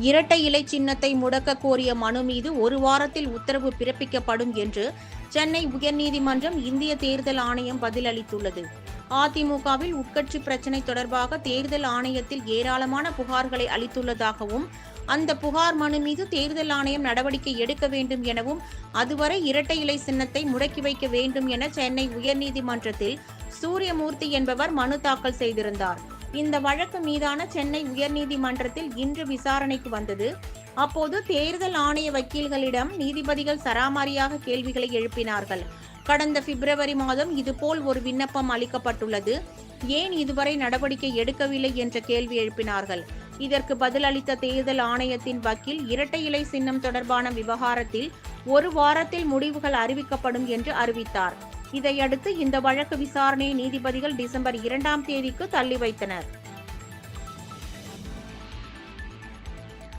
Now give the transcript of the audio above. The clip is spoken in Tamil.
இரட்டை இலை சின்னத்தை முடக்க கோரிய மனு மீது ஒரு வாரத்தில் உத்தரவு பிறப்பிக்கப்படும் என்று சென்னை உயர்நீதிமன்றம் இந்திய தேர்தல் ஆணையம் பதிலளித்துள்ளது. அதிமுகவில் உட்கட்சி பிரச்சினை தொடர்பாக தேர்தல் ஆணையத்தில் ஏராளமான புகார்களை அளித்துள்ளதாகவும் அந்த புகார் மனு மீது தேர்தல் ஆணையம் நடவடிக்கை எடுக்க வேண்டும் எனவும் அதுவரை இரட்டை இலை சின்னத்தை முடக்கி வைக்க வேண்டும் என சென்னை உயர்நீதிமன்றத்தில் சூரியமூர்த்தி என்பவர் மனு தாக்கல் செய்திருந்தார். இந்த வழக்கு மீதான சென்னை உயர்நீதிமன்றத்தில் இன்று விசாரணைக்கு வந்தது. அப்போது தேர்தல் ஆணைய வக்கீல்களிடம் நீதிபதிகள் சராமாரியாக கேள்விகளை எழுப்பினார்கள். கடந்த பிப்ரவரி மாதம் இதுபோல் ஒரு விண்ணப்பம் அளிக்கப்பட்டுள்ளது. ஏன் இதுவரை நடவடிக்கை எடுக்கவில்லை என்ற கேள்வி எழுப்பினார்கள். இதற்கு பதிலளித்த தேர்தல் ஆணையத்தின் வக்கீல் இரட்டை இலை சின்னம் தொடர்பான விவகாரத்தில் ஒரு வாரத்தில் முடிவுகள் அறிவிக்கப்படும் என்று அறிவித்தார். இதையடுத்து இந்த வழக்கு விசாரணையை நீதிபதிகள் டிசம்பர் இரண்டாம் தேதிக்கு தள்ளி வைத்தனர்.